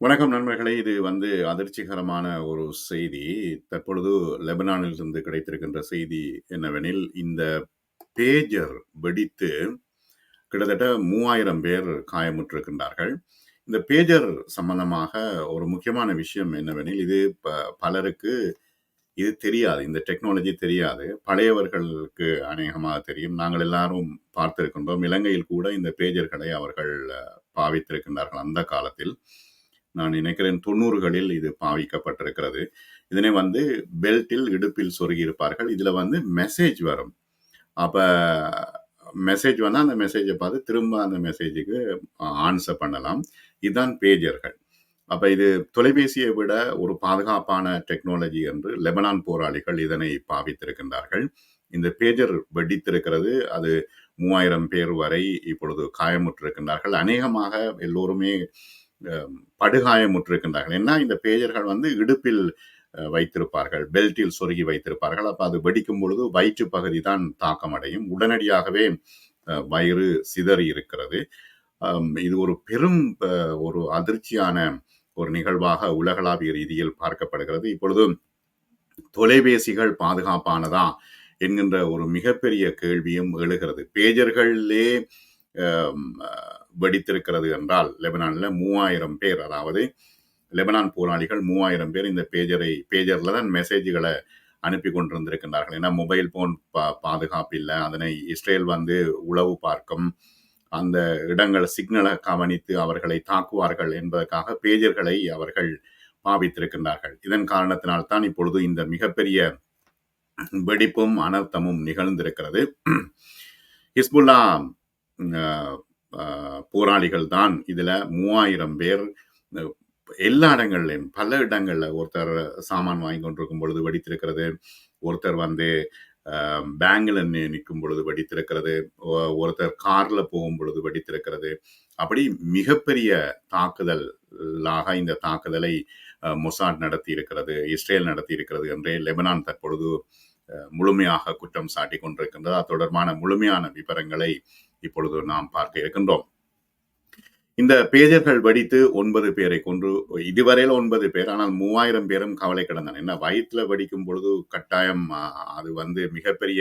வணக்கம் நண்பர்களே! இது வந்து அதிர்ச்சிகரமான ஒரு செய்தி. தற்பொழுது லெபனானில் இருந்து கிடைத்திருக்கின்ற செய்தி என்னவெனில், இந்த பேஜர் வெடித்து கிட்டத்தட்ட 3000 பேர் காயமுற்றிருக்கின்றார்கள். இந்த பேஜர் சம்பந்தமாக ஒரு முக்கியமான விஷயம் என்னவெனில், இது ப பலருக்கு இது தெரியாது. இந்த டெக்னாலஜி தெரியாது. பழையவர்களுக்கு அநேகமாக தெரியும். நாங்கள் எல்லாரும் பார்த்திருக்கின்றோம். இலங்கையில் கூட இந்த பேஜர்களை அவர்கள் பாவித்திருக்கின்றார்கள் அந்த காலத்தில். நான் நினைக்கிறேன் 90களில் இது பாவிக்கப்பட்டிருக்கிறது. இதனை வந்து பெல்ட்டில், இடுப்பில் சொருகியிருப்பார்கள். இதில் வந்து மெசேஜ் வரும். அப்போ மெசேஜ் வந்தால் அந்த மெசேஜை பார்த்து திரும்ப அந்த மெசேஜுக்கு ஆன்சர் பண்ணலாம். இதுதான் பேஜர்கள். அப்போ இது தொலைபேசியை விட ஒரு பாதுகாப்பான டெக்னாலஜி என்று லெபனான் போராளிகள் இதனை பாவித்திருக்கின்றார்கள். இந்த பேஜர் வெடித்திருக்கிறது. அது 3000 பேர் வரை இப்பொழுது காயமுற்றிருக்கின்றார்கள். அநேகமாக எல்லோருமே படுகாயமுற்றிருக்கின்றார்கள். ஏன்னா இந்த பேஜர்கள் வந்து இடுப்பில் வைத்திருப்பார்கள். பெல்ட்டில் சொருகி வைத்திருப்பார்கள். அப்போ அது வெடிக்கும் பொழுது வயிற்று பகுதி தான் தாக்கமடையும். உடனடியாகவே வயிறு சிதறி இருக்கிறது. இது ஒரு பெரும் ஒரு அதிர்ச்சியான ஒரு நிகழ்வாக உலகளாவிய ரீதியில் பார்க்கப்படுகிறது. இப்பொழுது தொலைபேசிகள் பாதுகாப்பானதா? என்கின்ற ஒரு மிகப்பெரிய கேள்வியும் எழுகிறது. பேஜர்களிலே வெடித்திருக்கிறது என்றால், லெபனானில் மூவாயிரம் பேர் அதாவது லெபனான் போராளிகள் 3000 பேர் இந்த பேஜரை பேஜரில் தான் மெசேஜ்களை அனுப்பி கொண்டிருந்திருக்கின்றார்கள். ஏன்னா மொபைல் போன் பா பாதுகாப்பு இல்லை அதனை இஸ்ரேல் வந்து உளவு பார்க்கும். அந்த இடங்கள் சிக்னலை கவனித்து அவர்களை தாக்குவார்கள் என்பதற்காக பேஜர்களை அவர்கள் பாவித்திருக்கின்றார்கள். இதன் காரணத்தினால் தான் இப்பொழுது இந்த மிகப்பெரிய வெடிப்பும், அனர்த்தமும் நிகழ்ந்திருக்கிறது. ஹிஸ்புல்லா போராளிகள் தான் இதில் மூவாயிரம் பேர் எல்லா இடங்கள்லையும் பல இடங்களில் ஒருத்தர் சாமான் வாங்கி கொண்டிருக்கும் பொழுது வெடித்திருக்கிறது. ஒருத்தர் வந்து பேங்கில் நிற்கும் பொழுது வெடித்திருக்கிறது. ஒருத்தர் காரில் போகும் பொழுது வெடித்திருக்கிறது. அப்படி மிகப்பெரிய தாக்குதலாக இந்த தாக்குதலை மொசாட் நடத்தி நடத்தியிருக்கிறது. இஸ்ரேல் நடத்தியிருக்கிறது என்றே லெபனான் தற்பொழுது முழுமையாக குற்றம் சாட்டி கொண்டிருக்கின்றது. அது தொடர்பான முழுமையான விவரங்களை இப்பொழுது நாம் பார்க்க இருக்கின்றோம். இந்த பேஜர்கள் வெடித்து ஒன்பது பேரை கொன்று இதுவரையில ஒன்பது பேர். ஆனால் 3000 பேரும் கவலை கிடந்தன என்ன வயிற்றுல வெடிக்கும் பொழுது கட்டாயம் அது வந்து மிகப்பெரிய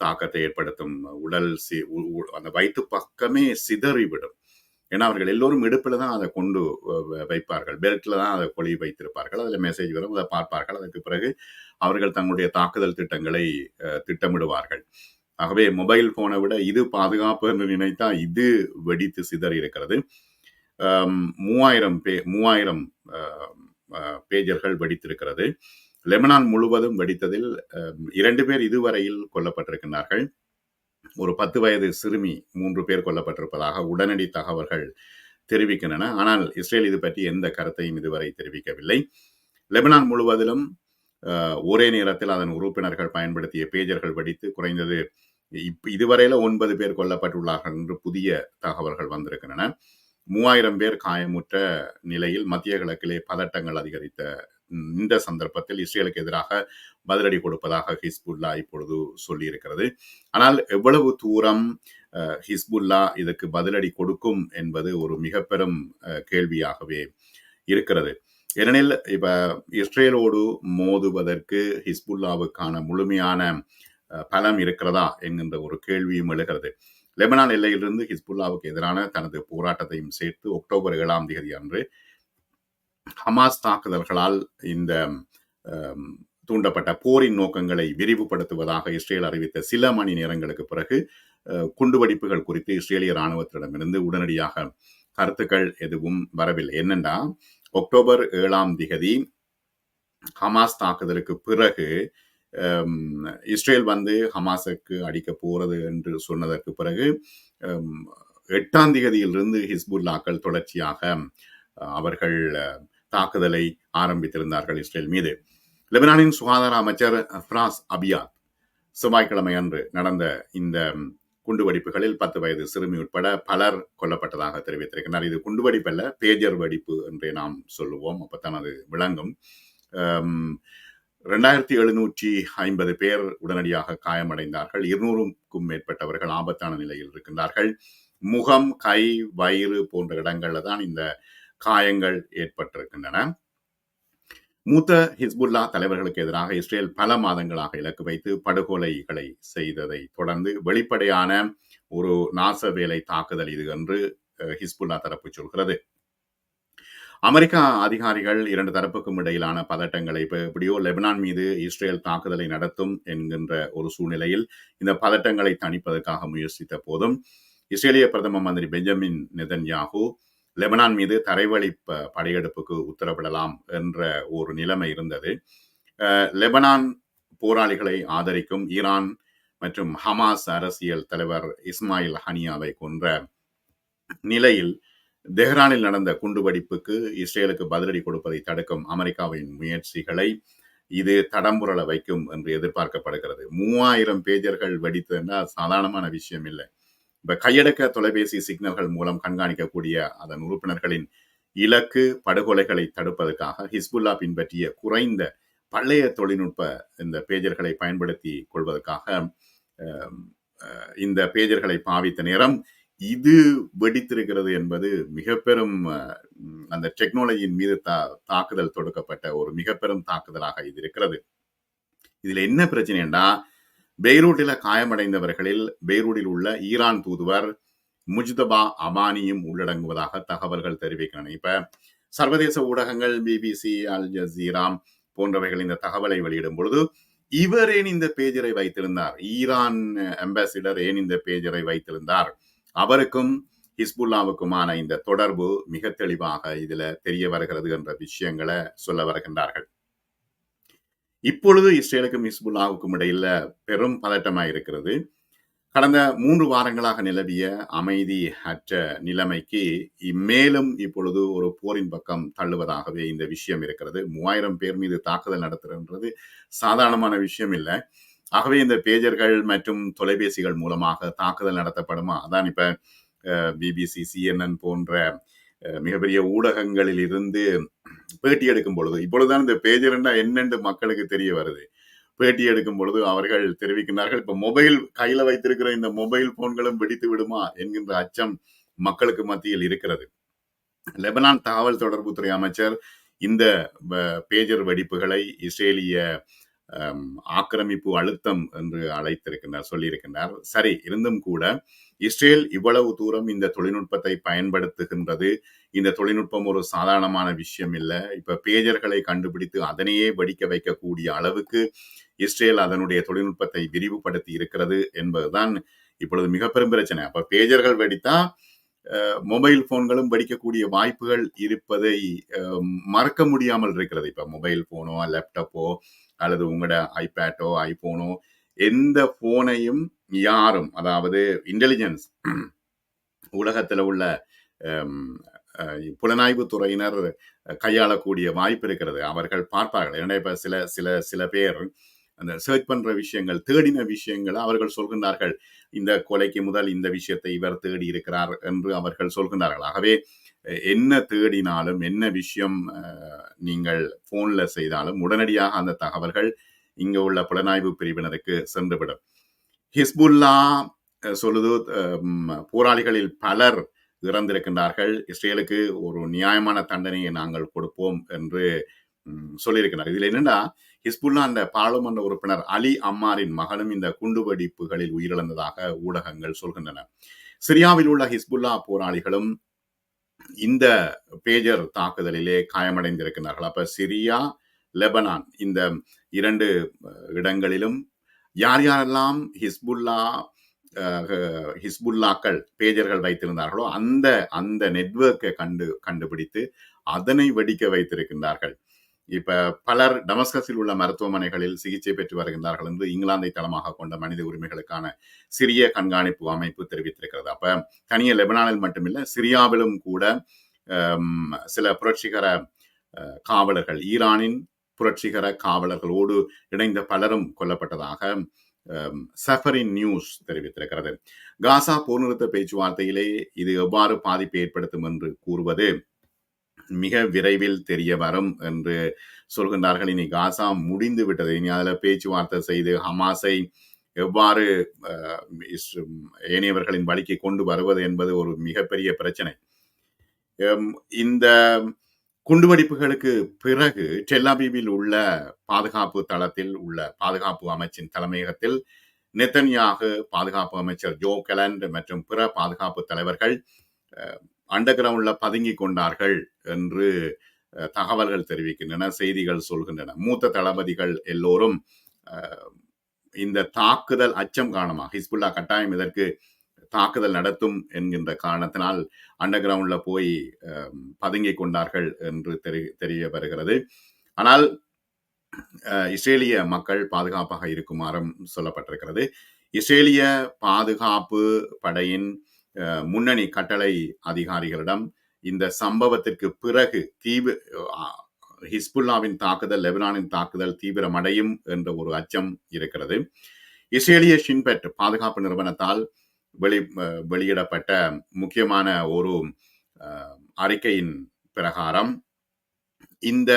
தாக்கத்தை ஏற்படுத்தும். உடல் சி உ அந்த வயிற்று பக்கமே சிதறிவிடும். ஏன்னா அவர்கள் எல்லோரும் இடுப்புல தான் அதை கொண்டு வ வைப்பார்கள். பெல்ட்ல தான் அதை கொழி வைத்திருப்பார்கள். அதுல மெசேஜ் வரும். அதை பார்ப்பார்கள். அதற்கு பிறகு அவர்கள் தங்களுடைய தாக்குதல் திட்டங்களை திட்டமிடுவார்கள். ஆகவே மொபைல் போனை விட இது பாதுகாப்பு என்று நினைத்தா இது வெடித்து சிதறி இருக்கிறது. மூவாயிரம் பே மூவாயிரம் பேஜர்கள் வெடித்திருக்கிறது. லெபனான் முழுவதும் வெடித்ததில் இரண்டு பேர் இதுவரையில் கொல்லப்பட்டிருக்கின்றார்கள். ஒரு 10 வயது சிறுமி மூன்று பேர் கொல்லப்பட்டிருப்பதாக உடனடி தகவல்கள் தெரிவிக்கின்றன. ஆனால் இஸ்ரேல் இது பற்றி எந்த கருத்தையும் இதுவரை தெரிவிக்கவில்லை. லெபனான் முழுவதிலும் ஒரே நேரத்தில் அதன் உறுப்பினர்கள் பயன்படுத்திய பேஜர்கள் வெடித்து குறைந்தது இப் இதுவரையில ஒன்பது பேர் கொல்லப்பட்டுள்ளார்கள் என்று புதிய தகவல்கள் வந்திருக்கின்றன. 3000 பேர் காயமுற்ற நிலையில் மத்திய கிழக்கிலே பதட்டங்கள் அதிகரித்த இந்த சந்தர்ப்பத்தில் இஸ்ரேலுக்கு எதிராக பதிலடி கொடுப்பதாக ஹிஸ்புல்லா இப்பொழுது சொல்லியிருக்கிறது. ஆனால் எவ்வளவு தூரம் ஹிஸ்புல்லா இதற்கு பதிலடி கொடுக்கும் என்பது ஒரு மிக பெரும் கேள்வியாகவே இருக்கிறது. ஏனெனில் இப்ப இஸ்ரேலோடு மோதுவதற்கு ஹிஸ்புல்லாவுக்கான முழுமையான பலம் இருக்கிறதா என்கின்ற ஒரு கேள்வியும் எழுகிறது. லெபனான் எல்லையிலிருந்து ஹிஸ்புல்லாவுக்கு எதிரான தனது போராட்டத்தையும் சேர்த்து அக்டோபர் ஏழாம் தேதி அன்று ஹமாஸ் தாக்குதல்களால் இந்த தூண்டப்பட்ட போரின் நோக்கங்களை விரிவுபடுத்துவதாக இஸ்ரேல் அறிவித்த சில மணி நேரங்களுக்கு பிறகு குண்டுவெடிப்புகள் குறித்து இஸ்ரேலிய ராணுவத்திடமிருந்து உடனடியாக கருத்துக்கள் எதுவும் வரவில்லை. என்னென்னா அக்டோபர் ஏழாம் திகதி ஹமாஸ் தாக்குதலுக்கு பிறகு இஸ்ரேல் வந்து ஹமாஸுக்கு அடிக்க போறது என்று சொன்னதற்கு பிறகு எட்டாம் தேதியிலிருந்து ஹிஸ்புல்லாக்கள் தொடர்ச்சியாக அவர்கள் தாக்குதலை ஆரம்பித்திருந்தார்கள் இஸ்ரேல் மீது. லெபனானின் சுகாதார அமைச்சர் ஃபிராஸ் அபியாத் செவ்வாய்க்கிழமை அன்று நடந்த இந்த குண்டுவெடிப்புகளில் 10 வயது சிறுமி உட்பட பலர் கொல்லப்பட்டதாக தெரிவித்திருக்கிறார். இது குண்டுவெடிப்பு அல்ல, பேஜர் வெடிப்பு என்றே நாம் சொல்லுவோம். அப்பத்தான் அது விளங்கும். ரெண்டாயிரத்தி எழுநூற்றி ஐம்பது பேர் உடனடியாக காயமடைந்தார்கள். 200க்கும் மேற்பட்டவர்கள் ஆபத்தான நிலையில் இருக்கின்றார்கள். முகம், கை, வயிறு போன்ற இடங்கள்ல தான் இந்த காயங்கள் ஏற்பட்டிருக்கின்றன மூத்த ஹிஸ்புல்லா தலைவர்களுக்கு எதிராக இஸ்ரேல் பல மாதங்களாக இலக்கு வைத்து படுகொலைகளை செய்ததை தொடர்ந்து வெளிப்படையான ஒரு நாச வேலை தாக்குதல் இது என்று ஹிஸ்புல்லா தரப்பு சொல்கிறது அமெரிக்கா அதிகாரிகள் இரண்டு தரப்புக்கும் இடையிலான பதட்டங்களை இப்போ எப்படியோ லெபனான் மீது இஸ்ரேல் தாக்குதலை நடத்தும் என்கின்ற ஒரு சூழ்நிலையில் இந்த பதட்டங்களை தணிப்பதற்காக முயற்சித்த போதும் இஸ்ரேலிய பிரதம மந்திரி பெஞ்சமின் நெதன்யாகு லெபனான் மீது தரைவழி படையெடுப்புக்கு உத்தரவிடலாம் என்ற ஒரு நிலைமை இருந்தது. லெபனான் போராளிகளை ஆதரிக்கும் ஈரான் மற்றும் ஹமாஸ் அரசியல் தலைவர் இஸ்மாயில் ஹனியாவை கொன்ற நிலையில் தெஹ்ரானில் நடந்த குண்டுவெடிப்புக்கு இஸ்ரேலுக்கு பதிலடி கொடுப்பதை தடுக்கும் அமெரிக்காவின் முயற்சிகளை இது தடம்புரள வைக்கும் என்று எதிர்பார்க்கப்படுகிறது. மூவாயிரம் பேஜர்கள் வெடித்ததுன்னா சாதாரணமான விஷயம் இல்லை. இப்ப கையடக்க தொலைபேசி சிக்னல்கள் மூலம் கண்காணிக்கக்கூடிய அதன் உறுப்பினர்களின் இலக்கு படுகொலைகளை தடுப்பதற்காக ஹிஸ்புல்லா பின்பற்றிய குறைந்த பழைய தொழில்நுட்ப இந்த பேஜர்களை பயன்படுத்தி கொள்வதற்காக இந்த பேஜர்களை பாவித்த நேரம் இது வெடித்திருக்கிறது என்பது மிக பெரும் அந்த டெக்னாலஜியின் மீது தா தாக்குதல் தொடுக்கப்பட்ட ஒரு மிக பெரும் தாக்குதலாக இது இருக்கிறது. இதுல என்ன பிரச்சனைண்டா பெய்ரூட்டில் காயமடைந்தவர்களில் பெய்ரூட்டில் உள்ள ஈரான் தூதுவர் முஜ்தபா அபானியும் உள்ளடங்குவதாக தகவல்கள் தெரிவிக்கின்றன. இப்ப சர்வதேச ஊடகங்கள் பிபிசி அல் ஜசீரா போன்றவைகள் இந்த தகவலை வெளியிடும் பொழுது இவர் ஏன் இந்த பேஜரை வைத்திருந்தார்? ஈரான் அம்பாசிடர் ஏன் இந்த பேஜரை வைத்திருந்தார்? அவருக்கும் ஹிஸ்புல்லாவுக்குமான இந்த தொடர்பு மிக தெளிவாக இதுல தெரிய வருகிறது என்ற விஷயங்களை சொல்ல வருகின்றார்கள். இப்பொழுது இஸ்ரேலுக்கும் ஹிஸ்புல்லாவுக்கும் இடையில பெரும் பதட்டமாக இருக்கிறது. கடந்த மூன்று வாரங்களாக நிலவிய அமைதி அற்ற நிலைமைக்கு மேலும் இப்பொழுது ஒரு போரின் பக்கம் தள்ளுவதாகவே இந்த விஷயம் இருக்கிறது. மூவாயிரம் பேர் மீது தாக்குதல் நடத்துறது சாதாரணமான விஷயம் இல்லை. ஆகவே இந்த பேஜர்கள் மற்றும் தொலைபேசிகள் மூலமாக தாக்குதல் நடத்தப்படுமா? அதான் இப்ப பிபிசி சிஎன்என் போன்ற மிகப்பெரிய ஊடகங்களில் இருந்து பேட்டி எடுக்கும் பொழுது இப்பொழுதுதான் இந்த பேஜர்னா என்னென்று மக்களுக்கு தெரிய வருது. பேட்டி எடுக்கும் பொழுது அவர்கள் தெரிவிக்கின்றார்கள் இப்ப மொபைல் கையில வைத்திருக்கிற இந்த மொபைல் போன்களும் வெடித்து விடுமா? என்கின்ற அச்சம் மக்களுக்கு மத்தியில் இருக்கிறது. லெபனான் தகவல் தொடர்புத்துறை அமைச்சர் இந்த பேஜர் வெடிப்புகளை இஸ்ரேலிய ஆக்கிரமிப்பு அழுத்தம் என்று அழைத்திருக்கின்றார் சொல்லியிருக்கின்றார். சரி இருந்தும் கூட இஸ்ரேல் இவ்வளவு தூரம் இந்த தொழில்நுட்பத்தை பயன்படுத்துகின்றது. இந்த தொழில்நுட்பம் ஒரு சாதாரணமான விஷயம் இல்லை. இப்ப பேஜர்களை கண்டுபிடித்து அதனையே வடிக்க வைக்கக்கூடிய அளவுக்கு இஸ்ரேல் அதனுடைய தொழில்நுட்பத்தை விரிவுபடுத்தி இருக்கிறது என்பதுதான் இப்பொழுது மிக பெரும் பிரச்சனை. அப்ப பேஜர்கள் வெடித்தா மொபைல் போன்களும் படிக்கக்கூடிய வாய்ப்புகள் இருப்பதை மறக்க முடியாமல் இருக்கிறது. இப்ப மொபைல் போனோ லேப்டாப்போ அல்லது உங்களோட ஐபேட்டோ ஐபோனோ எந்த போனையும் யாரும் அதாவது இன்டெலிஜென்ஸ் உலகத்தில் உள்ள புலனாய்வு துறையினர் கையாளக்கூடிய வாய்ப்பு இருக்கிறது. அவர்கள் பார்ப்பார்கள். ஏன்னா சில சில சில பேர் அந்த சர்ச் பண்ற விஷயங்கள் தேடின விஷயங்களை அவர்கள் சொல்கின்றார்கள். இந்த கொலைக்கு முதல் இந்த விஷயத்தை இவர் தேடி இருக்கிறார் என்று அவர்கள் சொல்கின்றார்கள். ஆகவே என்ன தேடினாலும் என்ன விஷயம் நீங்கள் போன்ல செய்தாலும் உடனடியாக அந்த தகவல்கள் இங்கே உள்ள புலனாய்வு பிரிவினருக்கு சென்றுவிடும். ஹிஸ்புல்லா சொல்லுது போராளிகளில் பலர் இறந்திருக்கின்றார்கள். இஸ்ரேலுக்கு ஒரு நியாயமான தண்டனையை நாங்கள் கொடுப்போம் என்று சொல்லியிருக்கிறார். இதில் என்னென்னா ஹிஸ்புல்லா அந்த பாராளுமன்ற உறுப்பினர் அலி அம்மாரின் மகனும் இந்த குண்டுவெடிப்புகளில் உயிரிழந்ததாக ஊடகங்கள் சொல்கின்றன. சிரியாவில் உள்ள ஹிஸ்புல்லா போராளிகளும் இந்த பேஜர் தாக்குதலிலே காயமடைந்திருக்கிறார்கள். அப்ப சிரியா லெபனான் இந்த இரண்டு இடங்களிலும் யார் யாரெல்லாம் ஹிஸ்புல்லா ஹிஸ்புல்லாக்கள் பேஜர்கள் வைத்திருந்தார்களோ அந்த அந்த நெட்வொர்க்கை கண்டு கண்டுபிடித்து அதனை வெடிக்க வைத்திருக்கின்றார்கள். இப்ப பலர் டமஸ்கஸில் உள்ள மருத்துவமனைகளில் சிகிச்சை பெற்று வருகின்றார்கள் என்று இங்கிலாந்தை தளமாக கொண்ட மனித உரிமைகளுக்கான சிறிய கண்காணிப்பு அமைப்பு தெரிவித்திருக்கிறது. அப்ப தனிய லெபனானில் மட்டுமில்லை சிரியாவிலும் கூட சில புரட்சிகர காவலர்கள் ஈரானின் புரட்சிகர காவலர்களோடு இணைந்த பலரும் கொல்லப்பட்டதாக சஃபரின் நியூஸ் தெரிவித்திருக்கிறது. காசா போர் நிறுத்த பேச்சுவார்த்தையிலே இது எவ்வாறு பாதிப்பை ஏற்படுத்தும் என்று கூறுவது மிக விரைவில் தெரிய வரும் என்று சொல்கின்றார்கள். இனி காசா முடிந்து விட்டது. இனி அதில் பேச்சுவார்த்தை செய்து ஹமாஸை எவ்வாறு ஏனையவர்களின் வழிக்கு கொண்டு வருவது என்பது ஒரு மிகப்பெரிய பிரச்சனை. எம், இந்த குண்டுவெடிப்புகளுக்கு பிறகு டெல்லாபீவில் உள்ள பாதுகாப்பு தளத்தில் உள்ள பாதுகாப்பு அமைச்சின் தலைமையகத்தில் நெத்தன்யாகு பாதுகாப்பு அமைச்சர் ஜோ கலண்ட் மற்றும் பிற பாதுகாப்பு தலைவர்கள் அண்டர் கிரவுண்ட்ல பதுங்கி கொண்டார்கள் என்று தகவல்கள் தெரிவிக்கின்றன செய்திகள் சொல்கின்றன. மூத்த தளபதிகள் எல்லோரும் இந்த தாக்குதல் அச்சம் காரணமாக ஹிஸ்புல்லா கட்டாயம் இதற்கு தாக்குதல் நடத்தும் என்கின்ற காரணத்தினால் அண்டர் கிரவுண்ட்ல போய் பதுங்கி கொண்டார்கள் என்று தெரி தெரிய வருகிறது. ஆனால் இஸ்ரேலிய மக்கள் பாதுகாப்பாக இருக்குமாறும் சொல்லப்பட்டிருக்கிறது. இஸ்ரேலிய பாதுகாப்பு படையின் முன்னணி கட்டளை அதிகாரிகளிடம் இந்த சம்பவத்திற்கு பிறகு தீவு ஹிஸ்புல்லாவின் தாக்குதல் லெபனானின் தாக்குதல் தீவிரமடையும் என்ற ஒரு அச்சம் இருக்கிறது. இஸ்ரேலிய ஷின்பெட் பாதுகாப்பு நிறுவனத்தால் வெளி வெளியிடப்பட்ட முக்கியமான ஒரு அறிக்கையின் பிரகாரம் இந்த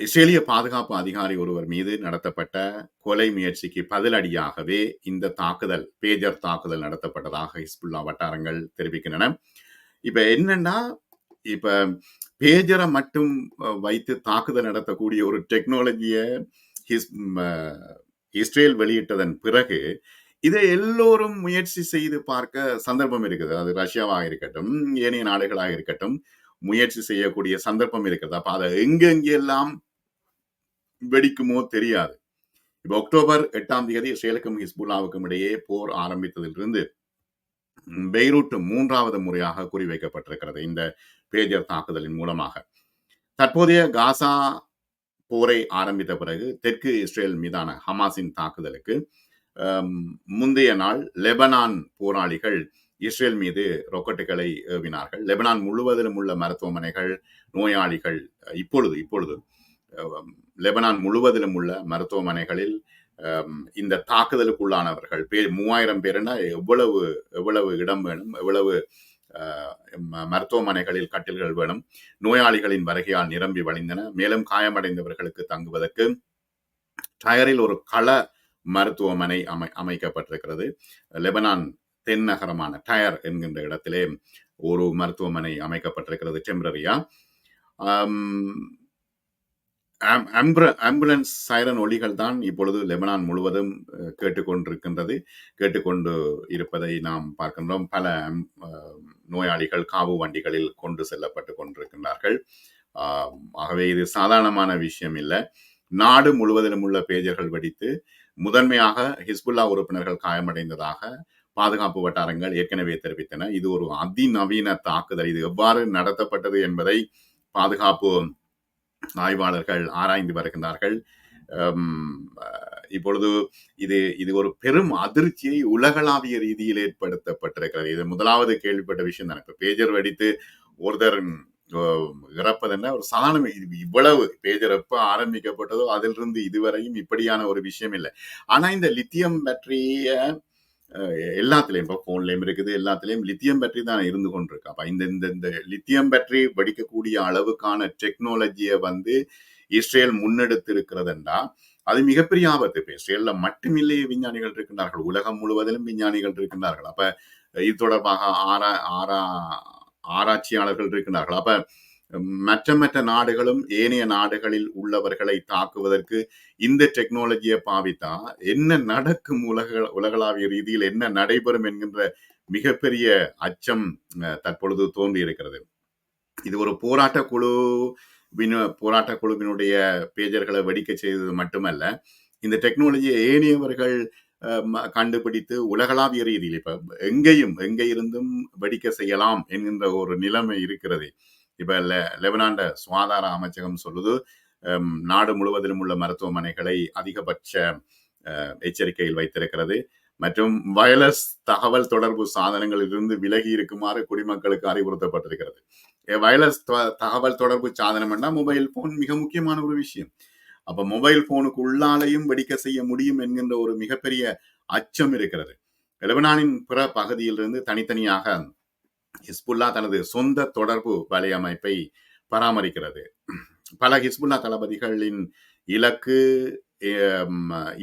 இஸ்ரேலிய பாதுகாப்பு அதிகாரி ஒருவர் மீது நடத்தப்பட்ட கொலை முயற்சிக்கு பதிலடியாகவே இந்த தாக்குதல் பேஜர் தாக்குதல் நடத்தப்பட்டதாக ஹிஸ்புல்லா வட்டாரங்கள் தெரிவிக்கின்றன. இப்ப என்னன்னா இப்ப பேஜரை மட்டும் வைத்து தாக்குதல் நடத்தக்கூடிய ஒரு டெக்னாலஜிய ஹிஸ் அஹ், இஸ்ரேல் வெளியிட்டதன் பிறகு இதை எல்லோரும் முயற்சி செய்து பார்க்க சந்தர்ப்பம் இருக்குது. அது ரஷ்யாவாக இருக்கட்டும் ஏனைய நாடுகளாக இருக்கட்டும். முயற்சி செய்யக்கூடிய சந்தர்ப்பம் இருக்கிறது. அப்ப அதை எங்கெங்கெல்லாம் வெடிக்குமோ தெரியாது. இப்ப அக்டோபர் எட்டாம் தேதி இஸ்ரேலுக்கும் ஹிஸ்புல்லாவுக்கும் இடையே போர் ஆரம்பித்ததிலிருந்து பெய்ரூட் மூன்றாவது முறையாக குறிவைக்கப்பட்டிருக்கிறது இந்த பேஜர் தாக்குதலின் மூலமாக. தற்போதைய காசா போரை ஆரம்பித்த பிறகு தெற்கு இஸ்ரேல் மீதான ஹமாஸின் தாக்குதலுக்கு முந்தைய நாள் லெபனான் போராளிகள் இஸ்ரேல் மீது ராக்கெட்டுகளை ஏவினார்கள். லெபனான் முழுவதிலும் உள்ள மருத்துவமனைகள் நோயாளிகள் இப்பொழுது இப்பொழுது லெபனான் முழுவதிலும் உள்ள மருத்துவமனைகளில் இந்த தாக்குதலுக்குள்ளானவர்கள் பேர் மூவாயிரம் பேருன்னா எவ்வளவு எவ்வளவு இடம் வேணும் எவ்வளவு ம- மருத்துவமனைகளில் கட்டில்கள் வேணும் நோயாளிகளின் வருகையால் நிரம்பி வழிந்தன மேலும் காயமடைந்தவர்களுக்கு தங்குவதற்கு டயரில் ஒரு கள மருத்துவமனை அமை அமைக்கப்பட்டிருக்கிறது. லெபனான் தென் நகரமான டயர் என்கின்ற இடத்திலே ஒரு மருத்துவமனை அமைக்கப்பட்டிருக்கிறது டெம்பரரியா. ஆம்புலன்ஸ் சைரன் ஒலிகள் தான் இப்பொழுது லெபனான் முழுவதும் கேட்டுக்கொண்டிருக்கின்றது கேட்டுக்கொண்டு இருப்பதை நாம் பார்க்கின்றோம். பல நோயாளிகள் காவு வண்டிகளில் கொண்டு செல்லப்பட்டு கொண்டிருக்கின்றார்கள். ஆகவே இது சாதாரணமான விஷயம் இல்லை. நாடு முழுவதிலும் உள்ள பேஜர்கள் வெடித்து முதன்மையாக ஹிஸ்புல்லா உறுப்பினர்கள் காயமடைந்ததாக பாதுகாப்பு வட்டாரங்கள் ஏற்கனவே தெரிவித்தன. இது ஒரு அதிநவீன தாக்குதல். இது எவ்வாறு நடத்தப்பட்டது என்பதை பாதுகாப்பு ஆய்வாளர்கள் ஆராய்ந்து வருகின்றார்கள். இப்பொழுது இது இது ஒரு பெரும் அதிர்ச்சியை உலகளாவிய ரீதியில் ஏற்படுத்தப்பட்டிருக்கிறது. இது முதலாவது கேள்விப்பட்ட விஷயம் தான். இப்ப பேஜர் வெடித்து ஒருத்தர் அஹ், இறப்பதென்ன ஒரு சாதாரண இது இவ்வளவு பேஜர் எப்ப ஆரம்பிக்கப்பட்டதோ அதிலிருந்து இதுவரையும் இப்படியான ஒரு விஷயம் இல்லை. ஆனா இந்த லித்தியம் பேட்டரிய எல்லாத்துலேயும் இப்போ ஃபோன்லேயும் இருக்குது எல்லாத்துலேயும் லித்தியம் பேட்டரி தான் இருந்து கொண்டிருக்கு. அப்போ இந்த இந்த இந்த லித்தியம் பேட்டரி வெடிக்கக்கூடிய அளவுக்கான டெக்னாலஜியை வந்து இஸ்ரேல் முன்னெடுத்திருக்கிறதுண்டா அது மிகப்பெரிய ஆபத்து. இப்போ இஸ்ரேலில் மட்டுமில்லை விஞ்ஞானிகள் இருக்கின்றார்கள். உலகம் முழுவதிலும் விஞ்ஞானிகள் இருக்கின்றார்கள். அப்போ இது தொடர்பாக ஆரா ஆரா ஆராய்ச்சியாளர்கள் இருக்கின்றார்கள். அப்போ மற்ற மற்ற நாடுகளும் ஏனைய நாடுகளில் உள்ளவர்களை தாக்குவதற்கு இந்த டெக்னாலஜியை பாவித்தா என்ன நடக்கும் உலக உலகளாவிய ரீதியில் என்ன நடைபெறும் என்கின்ற மிகப்பெரிய அச்சம் தற்பொழுது தோன்றி இருக்கிறது. இது ஒரு போராட்ட குழு போராட்ட குழுவினுடைய பேஜர்களை வெடிக்க செய்தது மட்டுமல்ல இந்த டெக்னாலஜியை ஏனையவர்கள் ம- கண்டுபிடித்து உலகளாவிய ரீதியில் இப்ப எங்கேயும் எங்கே இருந்தும் வெடிக்க செய்யலாம் என்கின்ற ஒரு நிலைமை இருக்கிறது. இப்ப லெ- சுகாதார அமைச்சகம் சொல்லுது நாடு முழுவதிலும் உள்ள மருத்துவமனைகளை அதிகபட்ச எச்சரிக்கையில் வைத்திருக்கிறது. மற்றும் வயலஸ் தகவல் தொடர்பு சாதனங்களிலிருந்து விலகி இருக்குமாறு குடிமக்களுக்கு அறிவுறுத்தப்பட்டிருக்கிறது. வயலஸ் தகவல் தொடர்பு சாதனம்னா மொபைல் போன் மிக முக்கியமான ஒரு விஷயம். அப்ப மொபைல் போனுக்கு உள்ளாலையும் வெடிக்க செய்ய முடியும் என்கின்ற ஒரு மிகப்பெரிய அச்சம் இருக்கிறது. லெபனானின் பிற பகுதியிலிருந்து தனித்தனியாக ஹிஸ்புல்லா தனது சொந்த தொடர்பு வலையமைப்பை பராமரிக்கிறது. பல ஹிஸ்புல்லா தளபதிகளின் இலக்கு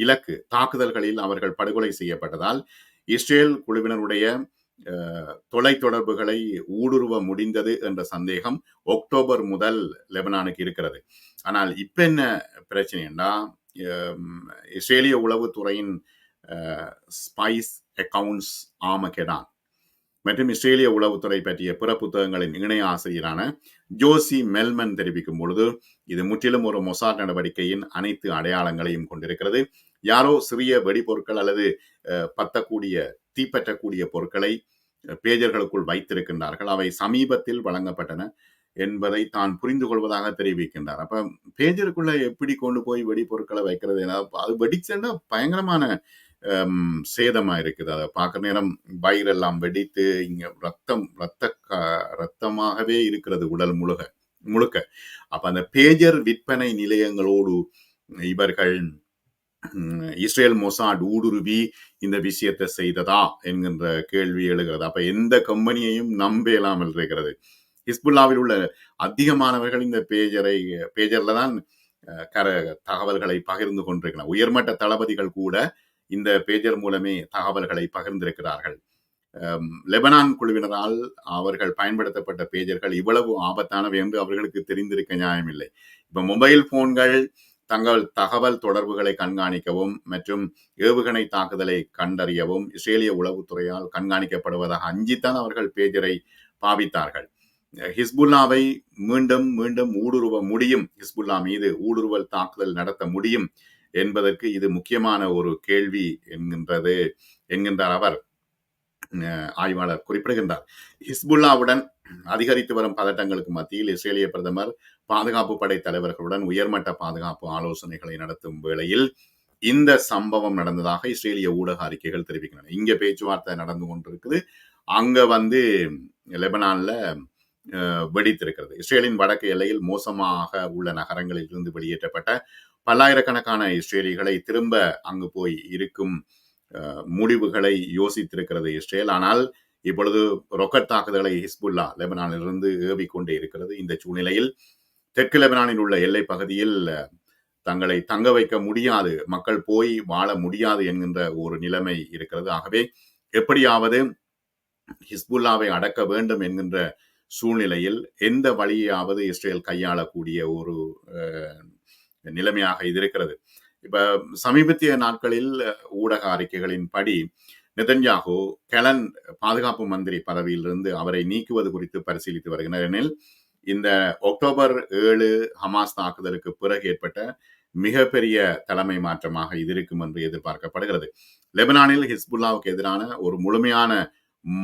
இலக்கு தாக்குதல்களில் அவர்கள் படுகொலை செய்யப்பட்டதால் இஸ்ரேல் குழுவினருடைய தொலை தொலைத்தொடர்புகளை ஊடுருவ முடிந்தது என்ற சந்தேகம் ஒக்டோபர் முதல் லெபனானுக்கு இருக்கிறது. ஆனால் இப்ப என்ன பிரச்சனைன்னா இஸ்ரேலிய உளவுத்துறையின் ஸ்பைஸ் அக்கவுண்ட்ஸ் ஆமகெடான் மற்றும் இஸ்ரேலிய உளவுத்துறை பற்றிய பிற புத்தகங்களின் இணை ஆசிரியரான ஜோசி மெல்மன் தெரிவிக்கும் பொழுது இது முற்றிலும் ஒரு மொசாட் நடவடிக்கையின் அனைத்து அடையாளங்களையும் கொண்டிருக்கிறது. யாரோ சிறிய வெடிபொருட்கள் அல்லது பத்தக்கூடிய தீப்பற்றக்கூடிய பொருட்களை பேஜர்களுக்குள் வைத்திருக்கின்றார்கள். அவை சமீபத்தில் வழங்கப்பட்டன என்பதை தான் புரிந்து கொள்வதாக தெரிவிக்கின்றார். அப்ப பேஜருக்குள்ள எப்படி கொண்டு போய் வெடிப்பொருட்களை வைக்கிறது? என அது வெடிச்சுன்னா பயங்கரமான சேதமாக சேதமா இருக்குது அதை பார்க்குற நேரம் வயிறெல்லாம் வெடித்து இங்க ரத்தம் ரத்த க- ரத்தமாகவே இருக்கிறது உடல் முழுக முழுக்க. அப்ப அந்த பேஜர் விற்பனை நிலையங்களோடு இவர்கள் இஸ்ரேல் மொசாட் ஊடுருவி இந்த விஷயத்தை செய்ததா என்கின்ற கேள்வி எழுகிறது. அப்ப எந்த கம்பெனியையும் நம்பலாமல் இருக்கிறது. ஹிஸ்புல்லாவில் உள்ள அதிகமானவர்கள் இந்த பேஜரை பேஜர்ல தான் கர தகவல்களை பகிர்ந்து கொண்டிருக்கிறார் உயர்மட்ட தளபதிகள் கூட இந்த பேஜர் மூலமே தகவல்களை பகிர்ந்திருக்கிறார்கள். லெபனான் குழுவினரால் அவர்கள் பயன்படுத்தப்பட்ட பேஜர்கள் இவ்வளவு ஆபத்தானவை என்று அவர்களுக்கு தெரிந்திருக்க நியாயமில்லை. இப்ப மொபைல் போன்கள் தங்கள் தகவல் தொடர்புகளை கண்காணிக்கவும் மற்றும் ஏவுகணை தாக்குதலை கண்டறியவும் இஸ்ரேலிய உளவுத்துறையால் கண்காணிக்கப்படுவதாக அஞ்சித்தான் அவர்கள் பேஜரை பாவித்தார்கள். ஹிஸ்புல்லாவை மீண்டும் மீண்டும் ஊடுருவ முடியும். ஹிஸ்புல்லா மீது ஊடுருவல் தாக்குதல் நடத்த முடியும். என்பதற்கு இது முக்கியமான ஒரு கேள்வி என்கின்றது என்கின்றார் அவர். ஆய்வாளர் குறிப்பிடுகின்றார். ஹிஸ்புல்லாவுடன் அதிகரித்து வரும் பதட்டங்களுக்கு மத்தியில் இஸ்ரேலிய பிரதமர் பாதுகாப்பு படை தலைவர்களுடன் உயர்மட்ட பாதுகாப்பு ஆலோசனைகளை நடத்தும் வேளையில் இந்த சம்பவம் நடந்ததாக இஸ்ரேலிய ஊடக அறிக்கைகள் தெரிவிக்கின்றன. இங்க பேச்சுவார்த்தை நடந்து கொண்டிருக்குது. அங்க வந்து லெபனான்ல அஹ், வெடித்திருக்கிறது. இஸ்ரேலின் வடக்கு எல்லையில் மோசமாக உள்ள நகரங்களில் இருந்து வெளியேற்றப்பட்ட பல்லாயிரக்கணக்கான இஸ்ரேலிகளை திரும்ப அங்கு போய் இருக்கும் முடிவுகளை யோசித்திருக்கிறது இஸ்ரேல். ஆனால் இப்பொழுது ரொக்கட் தாக்குதலை ஹிஸ்புல்லா லெபனானிலிருந்து ஏவிக்கொண்டே இருக்கிறது. இந்த சூழ்நிலையில் தெற்கு லெபனானில் உள்ள எல்லை பகுதியில் தங்களை தங்க வைக்க முடியாது மக்கள் போய் வாழ முடியாது என்கின்ற ஒரு நிலைமை இருக்கிறது. ஆகவே எப்படியாவது ஹிஸ்புல்லாவை அடக்க வேண்டும் என்கின்ற சூழ்நிலையில் எந்த வழியாவது இஸ்ரேல் கையாளக்கூடிய ஒரு நிலைமையாக இது இருக்கிறது இப்ப சமீபத்திய நாட்களில் ஊடக அறிக்கைகளின் படி நெதன்யாகு கெலன் பாதுகாப்பு மந்திரி பதவியிலிருந்து அவரை நீக்குவது குறித்து பரிசீலித்து வருகிறார் எனில் இந்த அக்டோபர் ஏழு ஹமாஸ் தாக்குதலுக்கு பிறகு ஏற்பட்ட மிகப்பெரிய தலைமை மாற்றமாக இது இருக்கும் என்று எதிர்பார்க்கப்படுகிறது. லெபனானில் ஹிஸ்புல்லாவுக்கு எதிரான ஒரு முழுமையான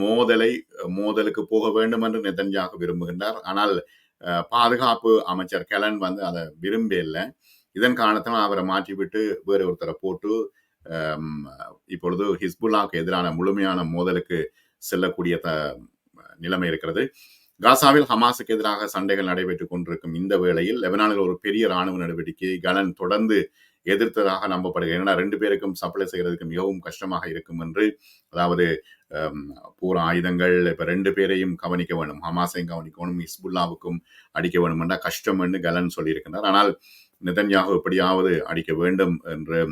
மோதலை மோதலுக்கு போக வேண்டும் என்று நெதன்யாகு விரும்புகின்றார். ஆனால் பாதுகாப்பு அமைச்சர் கெலன் வந்து அதை விரும்பல இதன் காரணத்தினால் அவரை மாற்றிவிட்டு வேறு ஒருத்தரை போட்டு இப்பொழுது ஹிஸ்புல்லாவுக்கு எதிரான முழுமையான மோதலுக்கு செல்லக்கூடிய த நிலைமை இருக்கிறது. காசாவில் ஹமாஸுக்கு எதிராக சண்டைகள் நடைபெற்றுக் கொண்டிருக்கும் இந்த வேளையில் லெபனானில் ஒரு பெரிய ராணுவ நடவடிக்கையை கலன் தொடர்ந்து எதிர்த்ததாக நம்பப்படுகிறது. ஏன்னா ரெண்டு பேருக்கும் சப்ளை செய்கிறதுக்கு மிகவும் கஷ்டமாக இருக்கும் என்று அதாவது பூரா ஆயுதங்கள் இப்போ ரெண்டு பேரையும் கவனிக்க வேண்டும் ஹமாஸையும் கவனிக்க வேணும். ஹிஸ்புல்லாவுக்கும் அடிக்க வேணும் என்றால் கஷ்டம் என்று கலன் சொல்லியிருக்கின்றார். ஆனால் நெதன்யாகு எப்படியாவது அடிக்க வேண்டும் என்று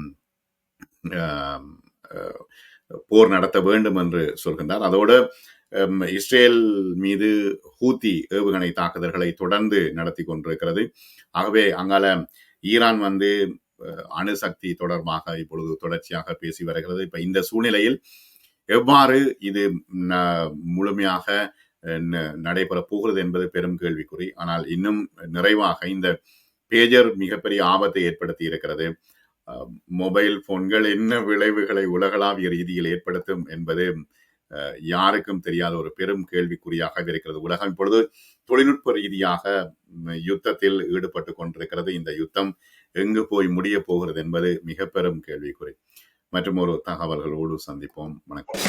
போர் நடத்த வேண்டும் என்று சொல்கின்றார். அதோடு இஸ்ரேல் மீது ஹூத்தி ஏவுகணை தாக்குதல்களை தொடர்ந்து நடத்தி கொண்டிருக்கிறது. ஆகவே அங்கால ஈரான் வந்து அணுசக்தி தொடர்பாக இப்பொழுது தொடர்ச்சியாக பேசி வருகிறது. இப்ப இந்த சூழ்நிலையில் எவ்வாறு இது முழுமையாக ந- நடைபெற போகிறது என்பது பெரும் கேள்விக்குறி. ஆனால் இன்னும் நிறைவாக இந்த பேஜர் மிகப்பெரிய ஆபத்தை ஏற்படுத்தி இருக்கிறது. மொபைல் போன்கள் என்ன விளைவுகளை உலகளாவிய ரீதியில் ஏற்படுத்தும் என்பது யாருக்கும் தெரியாத ஒரு பெரும் கேள்விக்குறியாக இருக்கிறது. உலகம் இப்பொழுது தொழில்நுட்ப ரீதியாக யுத்தத்தில் ஈடுபட்டு கொண்டிருக்கிறது. இந்த யுத்தம் எங்கு போய் முடிய போகிறது என்பது மிக பெரும் கேள்விக்குறி. மற்றும் ஒரு தகவல்களோடு சந்திப்போம். வணக்கம்.